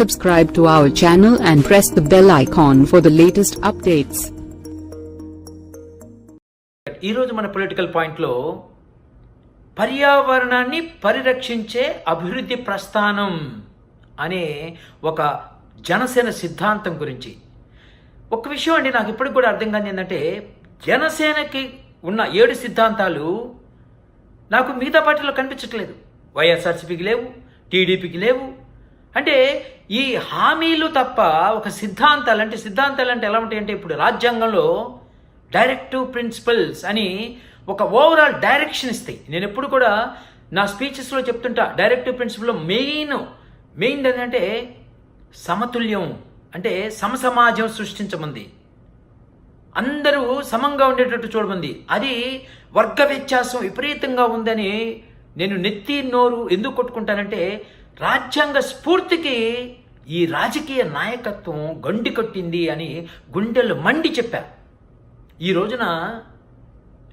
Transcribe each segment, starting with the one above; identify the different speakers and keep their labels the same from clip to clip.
Speaker 1: subscribe to our channel and press the bell icon for the latest updates.
Speaker 2: ఈరోజు మన political పాయింట్లో పర్యావరణాన్ని పరిరక్షించే అభివృద్ధి ప్రస్థానం అనే ఒక జనసేన సిద్ధాంతం గురించి ఒక విషయం అండి నాకు ఇప్పటికి కూడా అర్థం కాని ఏంటంటే జనసేనకి ఉన్న ఏడు సిద్ధాంతాలు నాకు మిగతా పార్టీలో కనిపించట్లేదు వైఎస్ఆర్సీపీకి లేవు టీడీపీకి లేవు అంటే ఈ హామీలు తప్ప ఒక సిద్ధాంతాలు అంటే సిద్ధాంతాలు అంటే ఎలా ఉంటాయి అంటే ఇప్పుడు రాజ్యాంగంలో డైరెక్టివ్ ప్రిన్సిపల్స్ అని ఒక ఓవరాల్ డైరెక్షన్ ఇస్తాయి. నేను ఎప్పుడు కూడా నా స్పీచెస్లో చెప్తుంటా డైరెక్టివ్ ప్రిన్సిపల్లో మెయిన్ మెయిన్ ఏంటంటే సమతుల్యం అంటే సమసమాజం సృష్టించమంది. అందరూ సమంగా ఉండేటట్టు చూడమంది. అది వర్గ వ్యత్యాసం విపరీతంగా ఉందని నేను నెత్తి నోరు ఎందుకు కొట్టుకుంటానంటే రాజ్యాంగ స్ఫూర్తికి ఈ రాజకీయ నాయకత్వం గండి కట్టింది అని గుండెలు మండి చెప్పా ఈ రోజున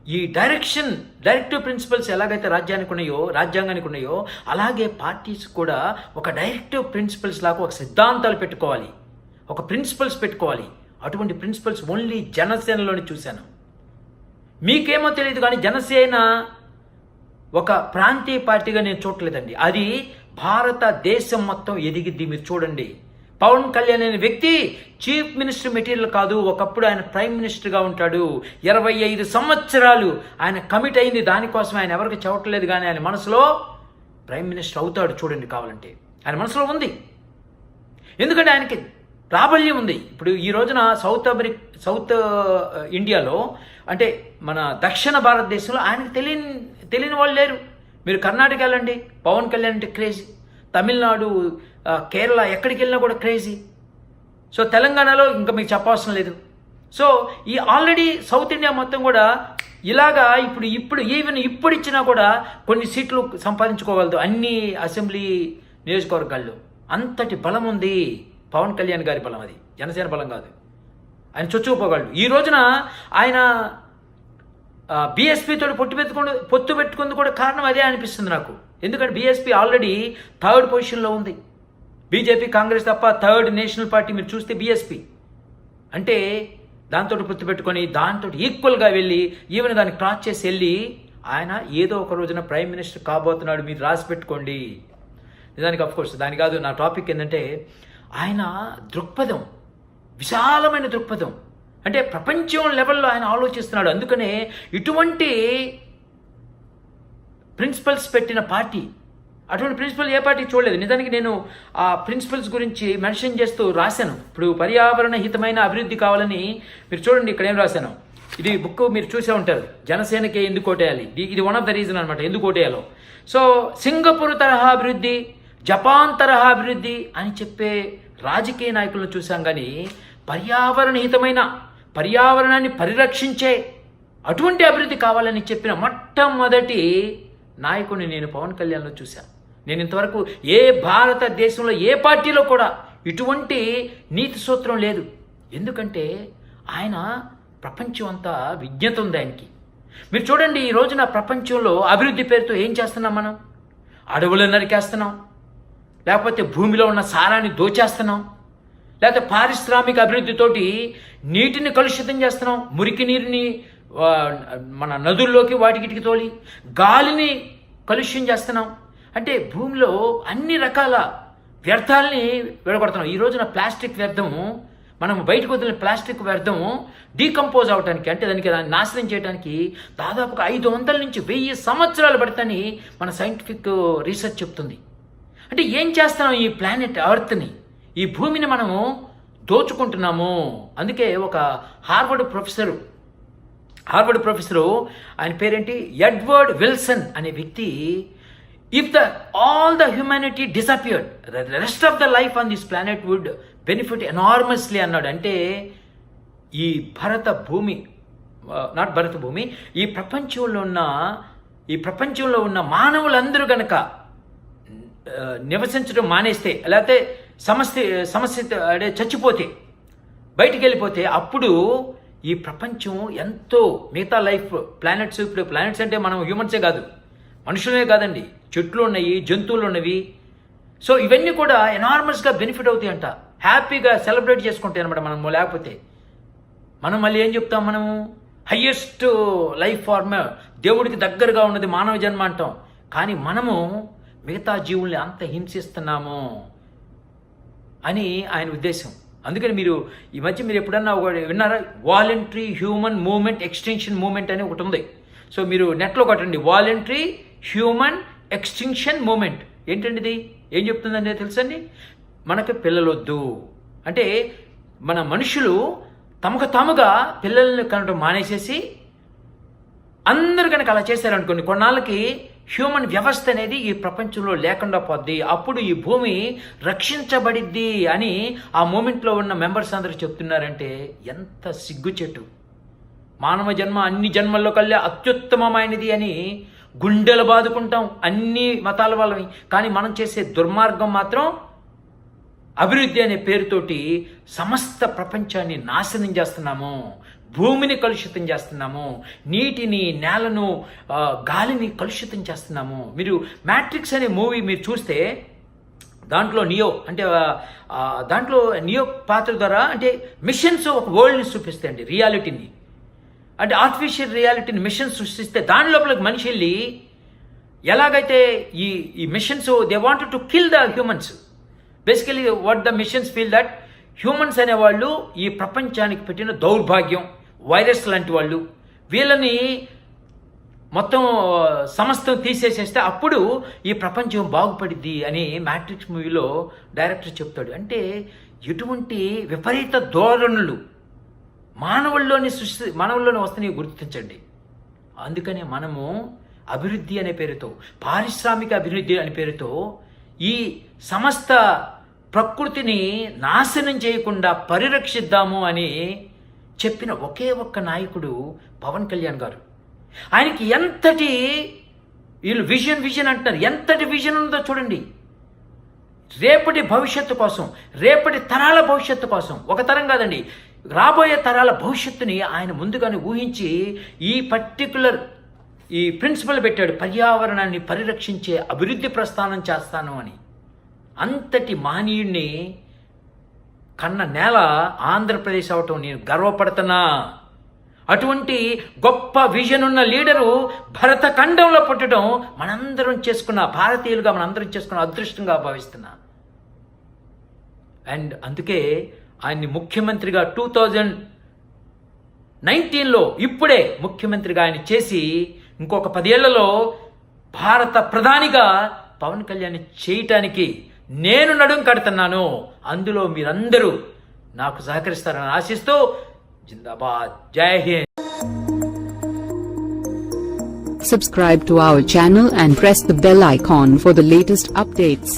Speaker 2: ఈ డైరెక్షన్ డైరెక్టివ్ ప్రిన్సిపల్స్ ఎలాగైతే రాజ్యానికి ఉన్నాయో రాజ్యాంగానికి ఉన్నాయో అలాగే పార్టీస్ కూడా ఒక డైరెక్టివ్ ప్రిన్సిపల్స్ లాగా ఒక సిద్ధాంతాలు పెట్టుకోవాలి. ఒక ప్రిన్సిపల్స్ పెట్టుకోవాలి. అటువంటి ప్రిన్సిపల్స్ ఓన్లీ జనసేనలోనే చూశాను. మీకేమో తెలియదు కానీ జనసేన ఒక ప్రాంతీయ పార్టీగా నేను చూడలేదండి అది భారతదేశం మొత్తం ఎదిగిద్ది. మీరు చూడండి. పవన్ కళ్యాణ్ అనే వ్యక్తి చీఫ్ మినిస్టర్ మెటీరియల్ కాదు. ఒకప్పుడు ఆయన ప్రైమ్ మినిస్టర్గా ఉంటాడు. ఇరవై ఐదు సంవత్సరాలు ఆయన కమిట్ అయింది. దానికోసం ఆయన ఎవరికి చెవట్లేదు కానీ ఆయన మనసులో ప్రైమ్ మినిస్టర్ అవుతాడు చూడండి కావాలంటే. ఆయన మనసులో ఉంది. ఎందుకంటే ఆయనకి ప్రాబల్యం ఉంది. ఇప్పుడు ఈ రోజున సౌత్ అమెరిక్ సౌత్ ఇండియాలో అంటే మన దక్షిణ భారతదేశంలో ఆయనకు తెలియని తెలియని వాళ్ళు లేరు. మీరు కర్ణాటక వెళ్ళండి పవన్ కళ్యాణ్ అంటే క్రేజీ తమిళనాడు కేరళ ఎక్కడికి వెళ్ళినా కూడా క్రేజీ సో తెలంగాణలో ఇంకా మీకు చెప్పవసరం లేదు. సో ఈ ఆల్రెడీ సౌత్ ఇండియా మొత్తం కూడా ఇలాగా ఇప్పుడు ఇప్పుడు ఈవెన్ ఇప్పుడు ఇచ్చినా కూడా కొన్ని సీట్లు సంపాదించుకోగలదు అన్ని అసెంబ్లీ నియోజకవర్గాల్లో. అంతటి బలం ఉంది పవన్ కళ్యాణ్ గారి బలం అది. జనసేన బలం కాదు. ఆయన చొచ్చుకుపోగలడు. ఈ రోజున ఆయన బీఎస్పీ తోటి పొట్టు పెట్టుకుని పొత్తు పెట్టుకుంది కూడా కారణం అదే అనిపిస్తుంది నాకు. ఎందుకంటే బీఎస్పీ ఆల్రెడీ థర్డ్ పొజిషన్లో ఉంది. బీజేపీ కాంగ్రెస్ తప్ప థర్డ్ నేషనల్ పార్టీ మీరు చూస్తే బీఎస్పీ అంటే దాంతో పొత్తు పెట్టుకొని దాంతో ఈక్వల్గా వెళ్ళి ఈవెన్ దాన్ని క్రాస్ చేసి వెళ్ళి ఆయన ఏదో ఒక రోజున ప్రైమ్ మినిస్టర్ కాబోతున్నాడు మీరు రాసి పెట్టుకోండి. నిజానికి అఫ్కోర్స్ దాని కాదు నా టాపిక్ ఏంటంటే ఆయన దృక్పథం విశాలమైన దృక్పథం. అంటే ప్రపంచం లెవెల్లో ఆయన ఆలోచిస్తున్నాడు. అందుకనే ఇటువంటి ప్రిన్సిపల్స్ పెట్టిన పార్టీ అటువంటి ప్రిన్సిపల్ ఏ పార్టీ చూడలేదు. నిజానికి నేను ఆ ప్రిన్సిపల్స్ గురించి మెన్షన్ చేస్తూ రాశాను. ఇప్పుడు పర్యావరణ హితమైన అభివృద్ధి కావాలని మీరు చూడండి ఇక్కడ ఏం రాశాను. ఇది బుక్ మీరు చూసే ఉంటారు. జనసేనకే ఎందుకు ఓటేయాలి? ఇది- ఇది వన్ ఆఫ్ ద రీజన్ అనమాట ఎందుకు ఓటేయాలో. సో సింగపూర్ తరహా అభివృద్ధి జపాన్ తరహా అభివృద్ధి అని చెప్పే రాజకీయ నాయకులను చూసాం కానీ పర్యావరణ హితమైన పర్యావరణాన్ని పరిరక్షించే అటువంటి అభివృద్ధి కావాలని చెప్పిన మొట్టమొదటి నాయకుడిని నేను పవన్ కళ్యాణ్లో చూశాను. నేను ఇంతవరకు ఏ భారతదేశంలో ఏ పార్టీలో కూడా ఇటువంటి నీతి సూత్రం లేదు. ఎందుకంటే ఆయన ప్రపంచం అంతా విజ్ఞత ఉంది ఆయనకి. మీరు చూడండి ఈ రోజున ప్రపంచంలో అభివృద్ధి పేరుతో ఏం చేస్తున్నాం మనం? అడవులు నరికేస్తున్నాం. లేకపోతే భూమిలో ఉన్న సారాన్ని దోచేస్తున్నాం. లేకపోతే పారిశ్రామిక అభివృద్ధితోటి నీటిని కలుషితం చేస్తున్నాం మురికి నీరుని మన నదుల్లోకి వాటికిటికి తోలి గాలిని కలుష్యం చేస్తున్నాం. అంటే భూమిలో అన్ని రకాల వ్యర్థాలని విడగొడుతున్నాం. ఈ రోజున ప్లాస్టిక్ వ్యర్థము మనం బయటకు వదిలిన ప్లాస్టిక్ వ్యర్థము డీకంపోజ్ అవడానికి అంటే దానికి దాన్ని నాశనం చేయడానికి దాదాపుగా ఐదు వందల నుంచి వెయ్యి సంవత్సరాలు పడుతుందని మన సైంటిఫిక్ రీసెర్చ్ చెప్తుంది. అంటే ఏం చేస్తున్నాం ఈ ప్లానెట్ అర్త్ని ఈ భూమిని మనము దోచుకుంటున్నాము. అందుకే ఒక హార్వర్డ్ ప్రొఫెసరు హార్వర్డ్ ప్రొఫెసరు ఆయన పేరేంటి? ఎడ్వర్డ్ విల్సన్ అనే వ్యక్తి if the all the humanity disappeared rest of the life on this planet would benefit enormously అన్నాడు. అంటే ఈ భరత భూమి నాట్ భరత భూమి ఈ ప్రపంచంలో ఉన్న ఈ ప్రపంచంలో ఉన్న మానవులందరూ గనక నివసించడం మానేస్తే లేకపోతే సమస్య సమస్య అంటే చచ్చిపోతే బయటికి వెళ్ళిపోతే అప్పుడు ఈ ప్రపంచం ఎంతో మిగతా లైఫ్ ప్లానెట్స్ ఇప్పుడు ప్లానెట్స్ అంటే మనం హ్యూమన్సే కాదు. మనుషులే కాదండి. చెట్లు ఉన్నాయి జంతువులు ఉన్నవి. సో ఇవన్నీ కూడా ఎనార్మస్గా బెనిఫిట్ అవుతాయి అంట హ్యాపీగా సెలబ్రేట్ చేసుకుంటాయి అనమాట మనం. లేకపోతే మనం మళ్ళీ ఏం చెప్తాం మనము? హయ్యెస్ట్ లైఫ్ ఫార్మ్ దేవుడికి దగ్గరగా ఉన్నది మానవ జన్మ అంటాం. కానీ మనము మిగతా జీవుల్ని అంత హింసిస్తున్నాము. అని ఆయన ఉద్దేశం. అందుకని మీరు ఈ మధ్య మీరు ఎప్పుడన్నా ఒక విన్నారా? Voluntary human movement extension movement అని ఒకటి ఉంది. సో మీరు నెట్లో కొట్టండి. Voluntary human extension movement. ఏంటండి ఇది? ఏం చెప్తుందండి తెలుసండి మనకి పిల్లలొద్దు. అంటే మన మనుషులు తమకు తాముగా పిల్లల్ని కనడం మానేసేసి అందరు కనుక అలా చేశారనుకోండి కొన్నాళ్ళకి హ్యూమన్ వ్యవస్థ అనేది ఈ ప్రపంచంలో లేకుండా పోద్ది. అప్పుడు ఈ భూమి రక్షించబడిద్ది అని ఆ మూమెంట్లో ఉన్న మెంబర్స్ అందరూ చెప్తున్నారంటే ఎంత సిగ్గుచెట్టు. మానవ జన్మ అన్ని జన్మల్లో కల్లా అత్యుత్తమమైనది అని గుండెలు బాదుకుంటాం అన్ని మతాల వాళ్ళని. కానీ మనం చేసే దుర్మార్గం మాత్రం అభివృద్ధి అనే పేరుతోటి సమస్త ప్రపంచాన్ని నాశనం చేస్తున్నాము. భూమిని కలుషితం చేస్తున్నాము నీటిని నేలను గాలిని కలుషితం చేస్తున్నాము. మీరు మ్యాట్రిక్స్ అనే మూవీ మీరు చూస్తే దాంట్లో నియో అంటే దాంట్లో నియో పాత్ర ద్వారా అంటే మిషన్స్ ఒక వరల్డ్ని చూపిస్తాయండి రియాలిటీని అంటే ఆర్టిఫిషియల్ రియాలిటీని మిషన్ సృష్టిస్తే దాని లోపలికి మనిషి వెళ్ళి ఎలాగైతే ఈ ఈ machines they want to kill the humans basically what the machines feel that humans అనేవాళ్ళు ఈ ప్రపంచానికి పెట్టిన దౌర్భాగ్యం. వైరస్ లాంటి వాళ్ళు వీళ్ళని మొత్తం సమస్తం తీసేసేస్తే అప్పుడు ఈ ప్రపంచం బాగుపడిద్ది అని మ్యాట్రిక్స్ మూవీలో డైరెక్టర్ చెప్తాడు. అంటే ఎటువంటి విపరీత ధోరణులు మానవుల్లోని సృష్టి మానవుల్లోని వస్తున్నాయి గుర్తించండి. అందుకనే మనము అభివృద్ధి అనే పేరుతో పారిశ్రామిక అభివృద్ధి అనే పేరుతో ఈ సమస్త ప్రకృతిని నాశనం చేయకుండా పరిరక్షిద్దాము అని చెప్పిన ఒకే ఒక్క నాయకుడు పవన్ కళ్యాణ్ గారు. ఆయనకి ఎంతటి వీళ్ళు విజన్ విజన్ అంటున్నారు ఎంతటి విజన్ ఉందో చూడండి. రేపటి భవిష్యత్తు కోసం రేపటి తరాల భవిష్యత్తు కోసం ఒక తరం కాదండి రాబోయే తరాల భవిష్యత్తుని ఆయన ముందుగానే ఊహించి ఈ పర్టికులర్ ఈ ప్రిన్సిపల్ పెట్టాడు పర్యావరణాన్ని పరిరక్షించే అభివృద్ధి ప్రస్థానం చేస్తాను అని. అంతటి మానీయుణ్ణి కన్న నేల ఆంధ్రప్రదేశ్ అవటం నేను గర్వపడుతున్నా. అటువంటి గొప్ప విజన్ ఉన్న లీడరు భరత ఖండంలో పుట్టడం మనందరం చేసుకున్న భారతీయులుగా మనందరం చేసుకున్న అదృష్టంగా భావిస్తున్నా. అండ్ అందుకే ఆయన్ని ముఖ్యమంత్రిగా టూ థౌజండ్ నైన్టీన్లో ఇప్పుడే ముఖ్యమంత్రిగా ఆయన చేసి ఇంకొక పదేళ్ళలో భారత ప్రధానిగా పవన్ కళ్యాణ్ చేయటానికి నేను నడుం కడుతున్నాను అందులో మీరందరూ నాకు సహకరిస్తారని ఆశిస్తూ జిందాబాద్ జై Hind
Speaker 1: Subscribe to our channel and press the bell icon for the latest updates.